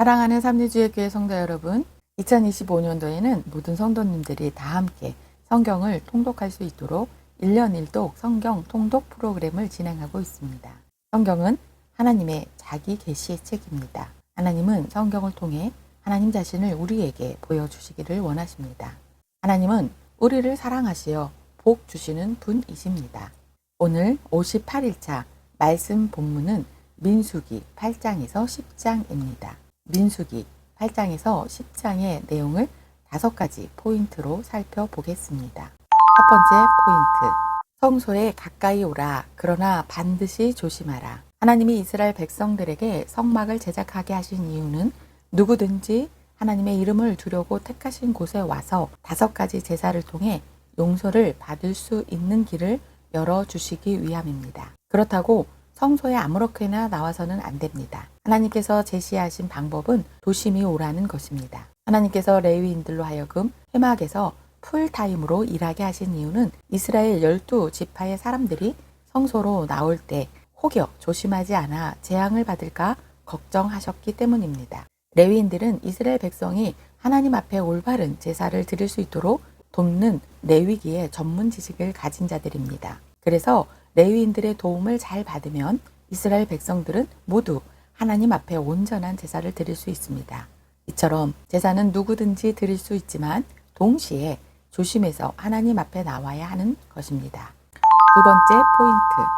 사랑하는 삼리주의 교회 성도 여러분, 2025년도에는 모든 성도님들이 다 함께 성경을 통독할 수 있도록 1년 1독 성경 통독 프로그램을 진행하고 있습니다. 성경은 하나님의 자기 계시의 책입니다. 하나님은 성경을 통해 하나님 자신을 우리에게 보여주시기를 원하십니다. 하나님은 우리를 사랑하시어 복 주시는 분이십니다. 오늘 58일차 말씀 본문은 민수기 8장에서 10장입니다. 민수기 8장에서 10장의 내용을 다섯 가지 포인트로 살펴보겠습니다. 첫 번째 포인트. 성소에 가까이 오라. 그러나 반드시 조심하라. 하나님이 이스라엘 백성들에게 성막을 제작하게 하신 이유는 누구든지 하나님의 이름을 두려고 택하신 곳에 와서 다섯 가지 제사를 통해 용서를 받을 수 있는 길을 열어주시기 위함입니다. 그렇다고 성소에 아무렇게나 나와서는 안 됩니다. 하나님께서 제시하신 방법은 도심이 오라는 것입니다. 하나님께서 레위인들로 하여금 회막에서 풀타임으로 일하게 하신 이유는 이스라엘 열두 지파의 사람들이 성소로 나올 때 혹여 조심하지 않아 재앙을 받을까 걱정하셨기 때문입니다. 레위인들은 이스라엘 백성이 하나님 앞에 올바른 제사를 드릴 수 있도록 돕는 레위기의 전문 지식을 가진 자들입니다. 그래서 레위인들의 도움을 잘 받으면 이스라엘 백성들은 모두 하나님 앞에 온전한 제사를 드릴 수 있습니다. 이처럼 제사는 누구든지 드릴 수 있지만 동시에 조심해서 하나님 앞에 나와야 하는 것입니다. 두 번째 포인트.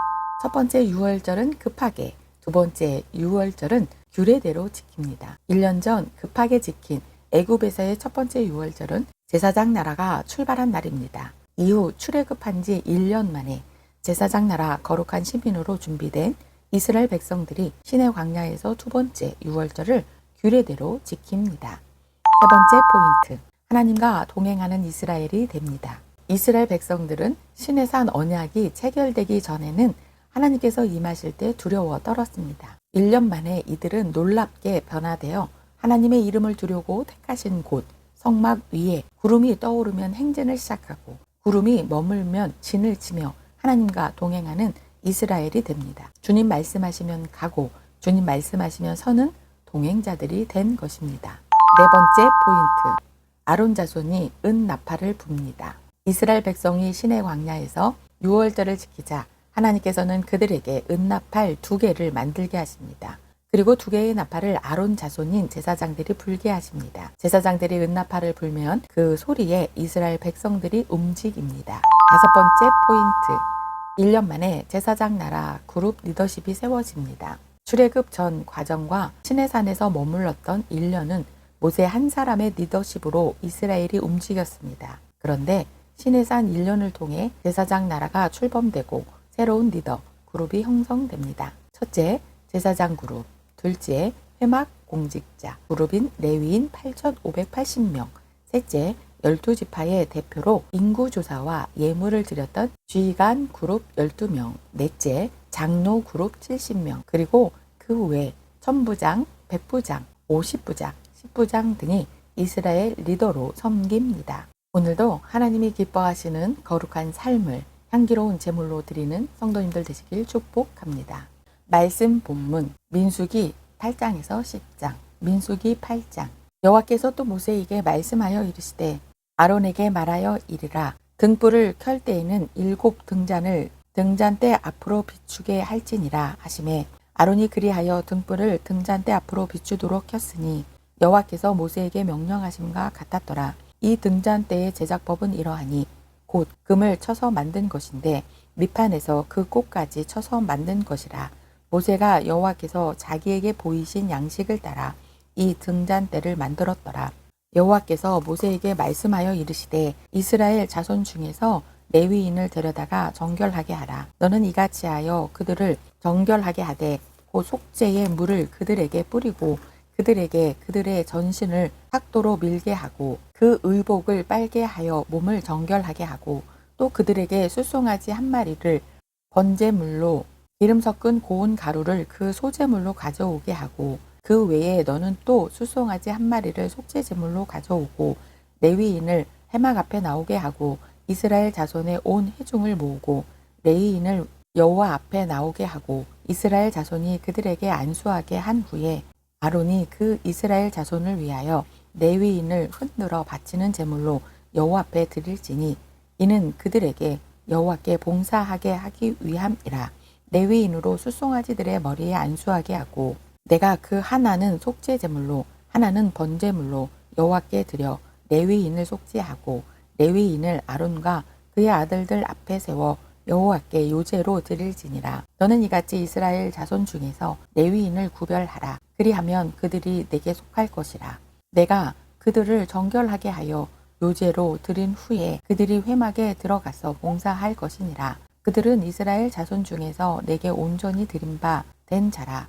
첫 번째 유월절은 급하게, 두 번째 유월절은 규례대로 지킵니다. 1년 전 급하게 지킨 애굽에서의 첫 번째 유월절은 제사장 나라가 출발한 날입니다. 이후 출애굽한 지 1년 만에 제사장 나라 거룩한 시민으로 준비된 이스라엘 백성들이 시내 광야에서 두 번째 유월절을 규례대로 지킵니다. 세 번째 포인트. 하나님과 동행하는 이스라엘이 됩니다. 이스라엘 백성들은 신의 산 언약이 체결되기 전에는 하나님께서 임하실 때 두려워 떨었습니다. 1년 만에 이들은 놀랍게 변화되어 하나님의 이름을 두려고 택하신 곳 성막 위에 구름이 떠오르면 행진을 시작하고 구름이 머물면 진을 치며 하나님과 동행하는 이스라엘이 됩니다. 주님 말씀하시면 가고 주님 말씀하시면 서는 동행자들이 된 것입니다. 네 번째 포인트. 아론 자손이 은 나팔을 붑니다. 이스라엘 백성이 신의 광야에서 6월절을 지키자 하나님께서는 그들에게 은 나팔 두 개를 만들게 하십니다. 그리고 두 개의 나팔을 아론 자손인 제사장들이 불게 하십니다. 제사장들이 은 나팔을 불면 그 소리에 이스라엘 백성들이 움직입니다. 다섯 번째 포인트. 1년 만에 제사장 나라 그룹 리더십이 세워집니다. 출애굽 전 과정과 시내산에서 머물렀던 1년은 모세 한 사람의 리더십으로 이스라엘이 움직였습니다. 그런데 시내산 1년을 통해 제사장 나라가 출범되고 새로운 리더 그룹이 형성됩니다. 첫째, 제사장 그룹. 둘째, 회막 공직자 그룹인 레위인 8,580명. 셋째, 12지파의 대표로 인구조사와 예물을 드렸던 쥐간 그룹 12명. 넷째, 장로 그룹 70명. 그리고 그 외 천부장, 백부장, 50부장, 10부장 등이 이스라엘 리더로 섬깁니다. 오늘도 하나님이 기뻐하시는 거룩한 삶을 향기로운 제물로 드리는 성도님들 되시길 축복합니다. 말씀 본문 민수기 8장에서 10장 민수기 8장 여호와께서 또 모세에게 말씀하여 이르시되 아론에게 말하여 이르라. 등불을 켤 때에는 일곱 등잔을 등잔대 앞으로 비추게 할지니라 하심에 아론이 그리하여 등불을 등잔대 앞으로 비추도록 켰으니 여호와께서 모세에게 명령하심과 같았더라. 이 등잔대의 제작법은 이러하니 곧 금을 쳐서 만든 것인데 밑판에서 그 꽃까지 쳐서 만든 것이라. 모세가 여호와께서 자기에게 보이신 양식을 따라 이 등잔대를 만들었더라 여호와께서 모세에게 말씀하여 이르시되 이스라엘 자손 중에서 레위인을 데려다가 정결하게 하라. 너는 이같이 하여 그들을 정결하게 하되 그 속죄의 물을 그들에게 뿌리고 그들에게 그들의 전신을 탁도로 밀게 하고 그 의복을 빨게 하여 몸을 정결하게 하고 또 그들에게 수송아지 한 마리를 번제물로 기름 섞은 고운 가루를 그 소제물로 가져오게 하고 그 외에 너는 또 수송아지 한 마리를 속죄 제물로 가져오고 레위인을 해막 앞에 나오게 하고 이스라엘 자손의 온 회중을 모으고 레위인을 여호와 앞에 나오게 하고 이스라엘 자손이 그들에게 안수하게 한 후에 아론이 그 이스라엘 자손을 위하여 레위인을 흔들어 바치는 제물로 여호와 앞에 드릴지니 이는 그들에게 여호와께 봉사하게 하기 위함이라. 레위인으로 수송아지들의 머리에 안수하게 하고 내가 그 하나는 속죄 제물로 하나는 번제물로 여호와께 드려 레위인을 속죄하고 레위인을 아론과 그의 아들들 앞에 세워 여호와께 요제로 드릴지니라. 너는 이같이 이스라엘 자손 중에서 레위인을 구별하라. 그리하면 그들이 내게 속할 것이라. 내가 그들을 정결하게 하여 요제로 드린 후에 그들이 회막에 들어가서 봉사할 것이니라. 그들은 이스라엘 자손 중에서 내게 온전히 드린 바 된 자라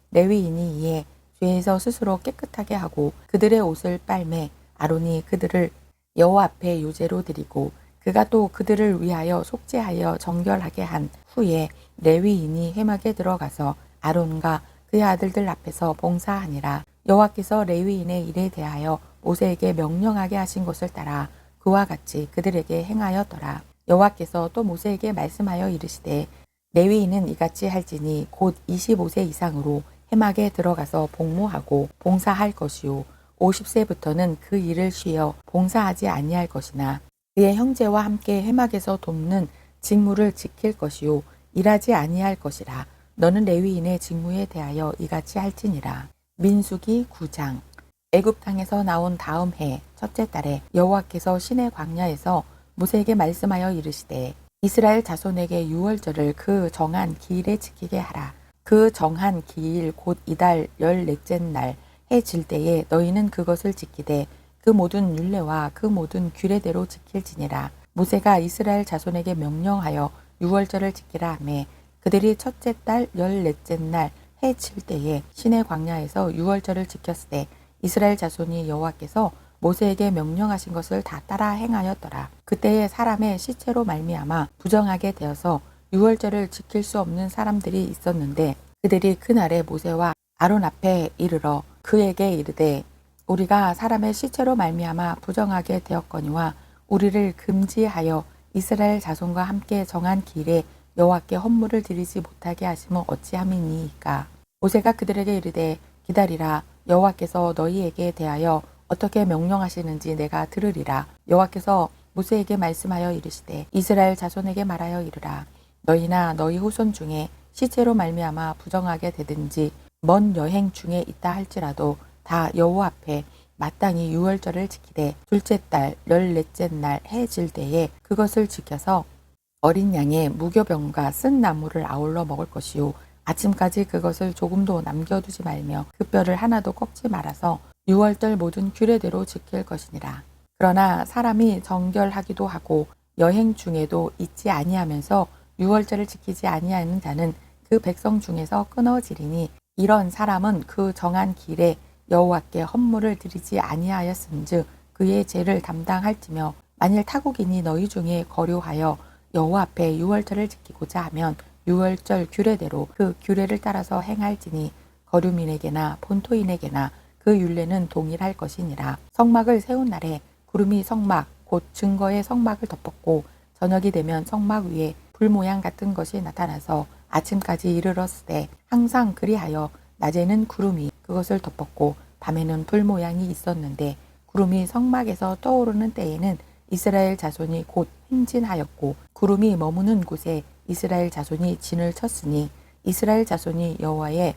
레위인이 이에 죄에서 스스로 깨끗하게 하고 그들의 옷을 빨매 아론이 그들을 여호와 앞에 요제로 드리고 그가 또 그들을 위하여 속죄하여 정결하게 한 후에 레위인이 회막에 들어가서 아론과 그의 아들들 앞에서 봉사하니라. 여호와께서 레위인의 일에 대하여 모세에게 명령하게 하신 것을 따라 그와 같이 그들에게 행하였더라. 여호와께서 또 모세에게 말씀하여 이르시되 레위인은 이같이 할지니 곧 25세 이상으로 해막에 들어가서 복무하고 봉사할 것이요. 50세부터는 그 일을 쉬어 봉사하지 아니할 것이나 그의 형제와 함께 해막에서 돕는 직무를 지킬 것이요. 일하지 아니할 것이라. 너는 레위인의 직무에 대하여 이같이 할지니라. 민수기 9장. 애굽 땅에서 나온 다음 해 첫째 달에 여호와께서 신의 광야에서 모세에게 말씀하여 이르시되 이스라엘 자손에게 유월절을 그 정한 기일에 지키게 하라 그 정한 기일 곧 이달 열넷째 날 해 질 때에 너희는 그것을 지키되 그 모든 율례와 그 모든 규례대로 지킬지니라 모세가 이스라엘 자손에게 명령하여 유월절을 지키라 하매 그들이 첫째 달 열넷째 날해칠 때에 시내 광야에서 유월절을 지켰을 때 이스라엘 자손이 여호와께서 모세에게 명령하신 것을 다 따라 행하였더라. 그때에 사람의 시체로 말미암아 부정하게 되어서 유월절을 지킬 수 없는 사람들이 있었는데 그들이 그날에 모세와 아론 앞에 이르러 그에게 이르되 우리가 사람의 시체로 말미암아 부정하게 되었거니와 우리를 금지하여 이스라엘 자손과 함께 정한 길에 여호와께 헌물을 드리지 못하게 하심은 어찌함이니이까? 모세가 그들에게 이르되 기다리라. 여호와께서 너희에게 대하여 어떻게 명령하시는지 내가 들으리라. 여호와께서 모세에게 말씀하여 이르시되 이스라엘 자손에게 말하여 이르라 너희나 너희 후손 중에 시체로 말미암아 부정하게 되든지 먼 여행 중에 있다 할지라도 다 여호와 앞에 마땅히 유월절을 지키되 둘째 달 열넷째 날 해질 때에 그것을 지켜서 어린 양의 무교병과 쓴 나무를 아울러 먹을 것이요 아침까지 그것을 조금도 남겨두지 말며 그 뼈를 하나도 꺾지 말아서 유월절 모든 규례대로 지킬 것이니라. 그러나 사람이 정결하기도 하고 여행 중에도 잊지 아니하면서 유월절을 지키지 아니하는 자는 그 백성 중에서 끊어지리니 이런 사람은 그 정한 길에 여호와께 헌물을 드리지 아니하였은즉 그의 죄를 담당할지며 만일 타국인이 너희 중에 거류하여 여호와 앞에 유월절을 지키고자 하면 유월절 규례대로 그 규례를 따라서 행할지니 거류민에게나 본토인에게나 그 율례는 동일할 것이니라. 성막을 세운 날에 구름이 성막 곧 증거의 성막을 덮었고 저녁이 되면 성막 위에 불 모양 같은 것이 나타나서 아침까지 이르렀을 때 항상 그리하여 낮에는 구름이 그것을 덮었고 밤에는 불 모양이 있었는데 구름이 성막에서 떠오르는 때에는 이스라엘 자손이 곧 행진하였고 구름이 머무는 곳에 이스라엘 자손이 진을 쳤으니 이스라엘 자손이 여호와의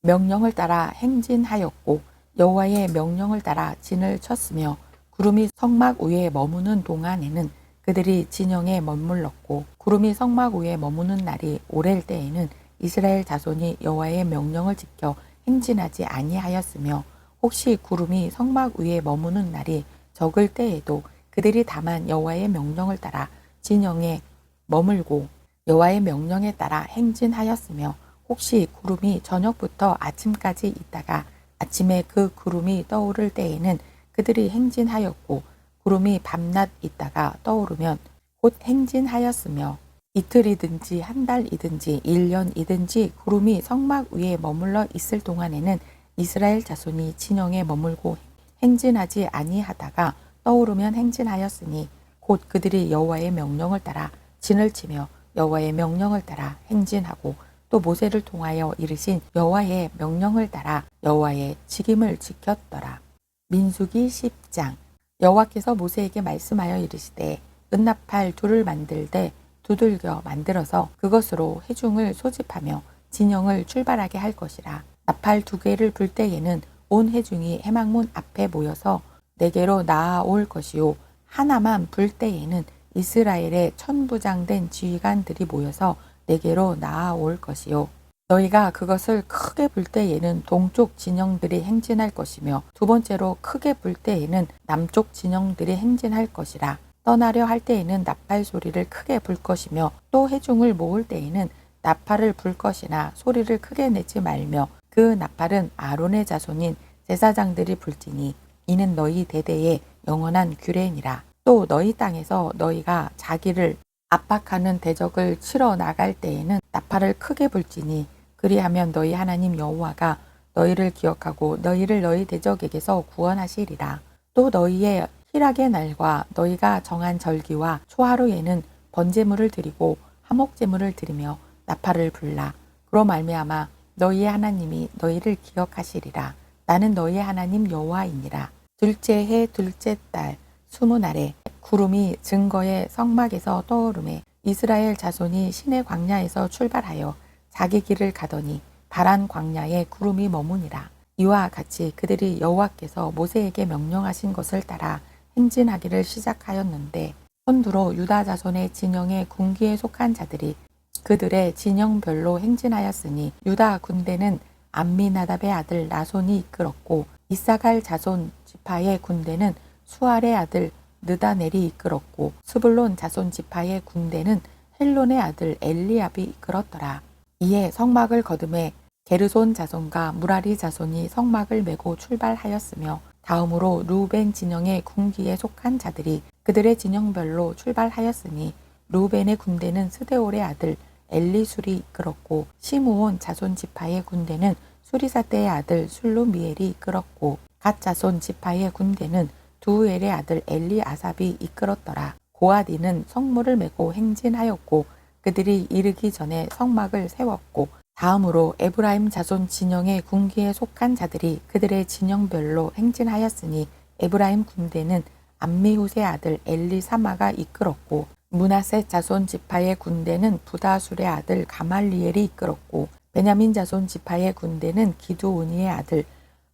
명령을 따라 행진하였고 여호와의 명령을 따라 진을 쳤으며 구름이 성막 위에 머무는 동안에는 그들이 진영에 머물렀고 구름이 성막 위에 머무는 날이 오랠 때에는 이스라엘 자손이 여호와의 명령을 지켜 행진하지 아니하였으며 혹시 구름이 성막 위에 머무는 날이 적을 때에도 그들이 다만 여호와의 명령을 따라 진영에 머물고 여호와의 명령에 따라 행진하였으며 혹시 구름이 저녁부터 아침까지 있다가 아침에 그 구름이 떠오를 때에는 그들이 행진하였고 구름이 밤낮 있다가 떠오르면 곧 행진하였으며 이틀이든지 한 달이든지 일년이든지 구름이 성막 위에 머물러 있을 동안에는 이스라엘 자손이 진영에 머물고 행진하지 아니하다가 떠오르면 행진하였으니 곧 그들이 여호와의 명령을 따라 진을 치며 여호와의 명령을 따라 행진하고 또 모세를 통하여 이르신 여호와의 명령을 따라 여호와의 직임을 지켰더라. 민수기 10장 여호와께서 모세에게 말씀하여 이르시되 은나팔 둘을 만들되 두들겨 만들어서 그것으로 회중을 소집하며 진영을 출발하게 할 것이라. 나팔 두 개를 불 때에는 온 회중이 해망문 앞에 모여서 내게로 나아올 것이요 하나만 불 때에는 이스라엘의 천부장된 지휘관들이 모여서 내게로 나아올 것이요 너희가 그것을 크게 불 때에는 동쪽 진영들이 행진할 것이며 두 번째로 크게 불 때에는 남쪽 진영들이 행진할 것이라. 떠나려 할 때에는 나팔 소리를 크게 불 것이며 또 해중을 모을 때에는 나팔을 불 것이나 소리를 크게 내지 말며 그 나팔은 아론의 자손인 제사장들이 불지니 이는 너희 대대의 영원한 규례니라. 또 너희 땅에서 너희가 자기를 압박하는 대적을 치러 나갈 때에는 나팔을 크게 불지니 그리하면 너희 하나님 여호와가 너희를 기억하고 너희를 너희 대적에게서 구원하시리라. 또 너희의 희락의 날과 너희가 정한 절기와 초하루에는 번제물을 드리고 화목제물을 드리며 나팔을 불라. 그로 말미암아 너희의 하나님이 너희를 기억하시리라. 나는 너희의 하나님 여호와이니라. 둘째 해 둘째 달 스무 날에 구름이 증거의 성막에서 떠오르매 이스라엘 자손이 신의 광야에서 출발하여 자기 길을 가더니 바란 광야에 구름이 머무니라. 이와 같이 그들이 여호와께서 모세에게 명령하신 것을 따라 행진하기를 시작하였는데 선두로 유다 자손의 진영의 군기에 속한 자들이 그들의 진영별로 행진하였으니 유다 군대는 암미나답의 아들 나손이 이끌었고 이사갈 자손 지파의 군대는 수알의 아들 느다넬이 이끌었고 스불론 자손 지파의 군대는 헬론의 아들 엘리압이 이끌었더라. 이에 성막을 거듭해 게르손 자손과 무라리 자손이 성막을 메고 출발하였으며 다음으로 루벤 진영의 군기에 속한 자들이 그들의 진영별로 출발하였으니 루벤의 군대는 스데올의 아들 엘리술이 이끌었고 시므온 자손 지파의 군대는 수리사대의 아들 술루미엘이 이끌었고 갓 자손 지파의 군대는 두엘의 아들 엘리 아삽이 이끌었더라. 고아디는 성물을 메고 행진하였고 그들이 이르기 전에 성막을 세웠고 다음으로 에브라임 자손 진영의 군기에 속한 자들이 그들의 진영별로 행진하였으니 에브라임 군대는 암미후의 아들 엘리사마가 이끌었고 문하세 자손 지파의 군대는 부다술의 아들 가말리엘이 이끌었고 베냐민 자손 지파의 군대는 기두오니의 아들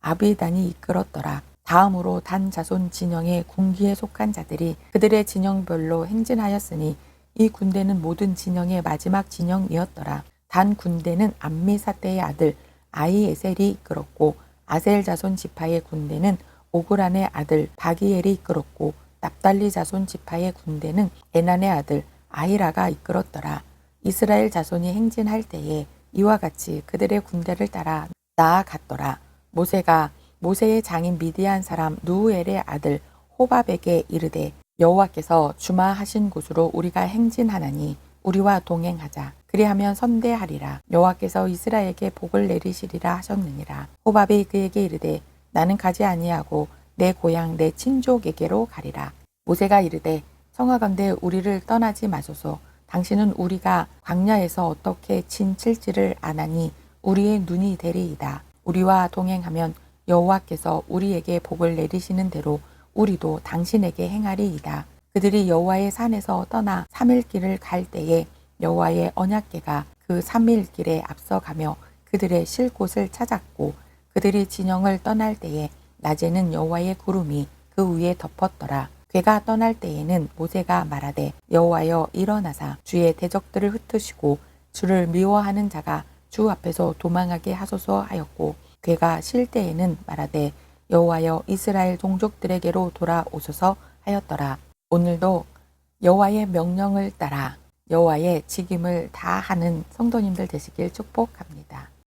아비단이 이끌었더라. 다음으로 단 자손 진영의 군기에 속한 자들이 그들의 진영별로 행진하였으니 이 군대는 모든 진영의 마지막 진영이었더라. 단 군대는 암미사떼의 아들 아이에셀이 이끌었고 아셀 자손 지파의 군대는 오그란의 아들 바기엘이 이끌었고 납달리 자손 지파의 군대는 에난의 아들 아히라가 이끌었더라. 이스라엘 자손이 행진할 때에 이와 같이 그들의 군대를 따라 나아갔더라. 모세가 모세의 장인 미디안 사람 누우엘의 아들 호밥에게 이르되 여호와께서 주마하신 곳으로 우리가 행진하나니 우리와 동행하자. 그리하면 선대하리라. 여호와께서 이스라엘에게 복을 내리시리라 하셨느니라. 호밥이 그에게 이르되 나는 가지 아니하고 내 고향 내 친족에게로 가리라. 모세가 이르되 청하건대 우리를 떠나지 마소서. 당신은 우리가 광야에서 어떻게 진칠지를 아나니 우리의 눈이 되리이다. 우리와 동행하면 여호와께서 우리에게 복을 내리시는 대로 우리도 당신에게 행하리이다. 그들이 여호와의 산에서 떠나 3일 길을 갈 때에 여호와의 언약궤가 그 3일 길에 앞서가며 그들의 쉴 곳을 찾았고 그들이 진영을 떠날 때에 낮에는 여호와의 구름이 그 위에 덮었더라. 괴가 떠날 때에는 모세가 말하되 여호와여 일어나사 주의 대적들을 흩으시고 주를 미워하는 자가 주 앞에서 도망하게 하소서 하였고 괴가 쉴 때에는 말하되 여호와여 이스라엘 종족들에게로 돌아오소서 하였더라. 오늘도 여호와의 명령을 따라 여호와의 직임을 다 하는 성도님들 되시길 축복합니다.